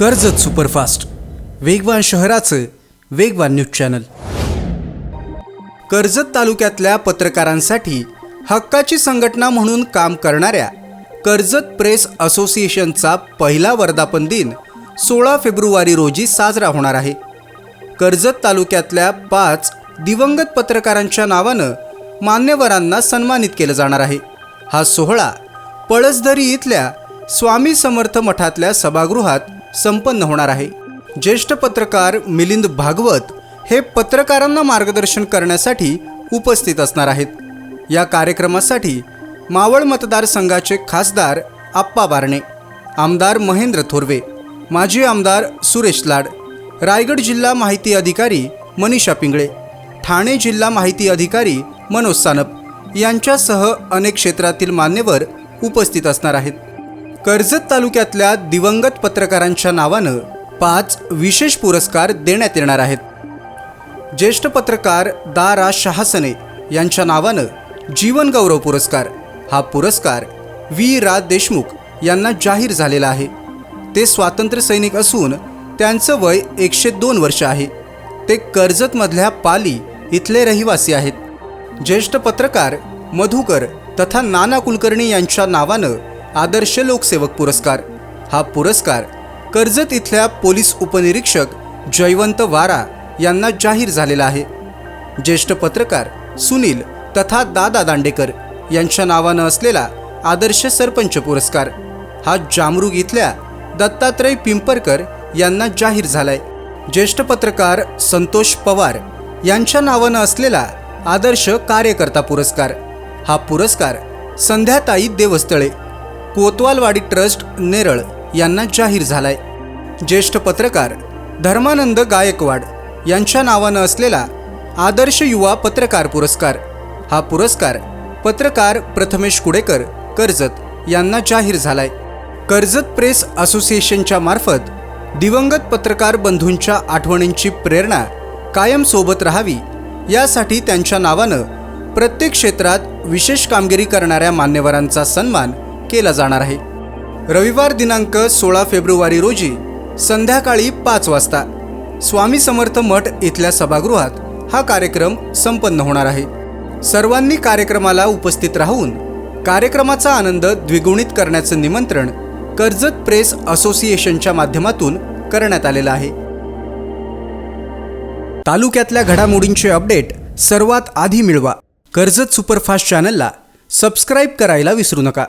Karjat superfast. वेगवान शहराचं वेगवान न्यूज चॅनल. कर्जत तालुक्यातल्या पत्रकारांसाठी हक्काची संघटना म्हणून काम करणाऱ्या कर्जत प्रेस असोसिएशनचा पहिला वर्धापन दिन सोळा फेब्रुवारी रोजी साजरा होणार आहे. कर्जत तालुक्यातल्या पाच दिवंगत पत्रकारांच्या नावानं मान्यवरांना सन्मानित केलं जाणार आहे. हा सोहळा पळसदरी इथल्या स्वामी समर्थ मठातल्या सभागृहात संपन्न होणार आहे. ज्येष्ठ पत्रकार मिलिंद भागवत हे पत्रकारांना मार्गदर्शन करण्यासाठी उपस्थित असणार आहेत. या कार्यक्रमासाठी मावळ मतदारसंघाचे खासदार आप्पा बारणे आमदार महेंद्र थोरवे माजी आमदार सुरेश लाड रायगड जिल्हा माहिती अधिकारी मनीषा पिंगळे ठाणे जिल्हा माहिती अधिकारी मनोज सानप यांच्यासह अनेक क्षेत्रातील मान्यवर उपस्थित असणार आहेत. कर्जत तालुक्यातल्या दिवंगत पत्रकारांच्या नावानं पाच विशेष पुरस्कार देण्यात येणार आहेत. ज्येष्ठ पत्रकार दा रा शहासने यांच्या नावानं जीवनगौरव पुरस्कार हा पुरस्कार व्ही. रा देशमुख यांना जाहीर झालेला आहे. ते स्वातंत्र्य सैनिक असून त्यांचं वय एकशे दोन वर्ष आहे. ते कर्जतमधल्या पाली इथले रहिवासी आहेत. ज्येष्ठ पत्रकार मधुकर तथा नाना कुलकर्णी यांच्या नावानं आदर्श लोकसेवक पुरस्कार. हा पुरस्कार कर्जत इथल्या पोलीस उपनिरीक्षक जयवंत वारा यांना जाहीर झालेला आहे. ज्येष्ठ पत्रकार सुनील तथा दादा दांडेकर यांच्या नावानं असलेला आदर्श सरपंच पुरस्कार. हा जामरुग इथल्या दत्तात्रय पिंपरकर यांना जाहीर झालाय. ज्येष्ठ पत्रकार संतोष पवार यांच्या नावानं असलेला आदर्श कार्यकर्ता पुरस्कार. हा पुरस्कार संध्याताई देवस्थळे कोतवालवाडी ट्रस्ट नेरळ यांना जाहीर झालाय. ज्येष्ठ पत्रकार धर्मानंद गायकवाड यांच्या नावानं असलेला आदर्श युवा पत्रकार पुरस्कार. हा पुरस्कार पत्रकार प्रथमेश कुडेकर कर्जत यांना जाहीर झालाय. कर्जत प्रेस असोसिएशनच्या मार्फत दिवंगत पत्रकार बंधूंच्या आठवणींची प्रेरणा कायम सोबत राहावी यासाठी त्यांच्या नावानं प्रत्येक क्षेत्रात विशेष कामगिरी करणाऱ्या मान्यवरांचा सन्मान केला जाणार आहे. रविवार दिनांक सोळा फेब्रुवारी रोजी संध्याकाळी पाच वाजता स्वामी समर्थ मठ इथल्या सभागृहात हा कार्यक्रम संपन्न होणार आहे. सर्वांनी कार्यक्रमाला उपस्थित राहून कार्यक्रमाचा आनंद द्विगुणित करण्याचं निमंत्रण कर्जत प्रेस असोसिएशनच्या माध्यमातून करण्यात आलेलं आहे. तालुक्यातल्या घडामोडींचे अपडेट सर्वात आधी मिळवा. कर्जत सुपरफास्ट चॅनलला सबस्क्राईब करायला विसरू नका.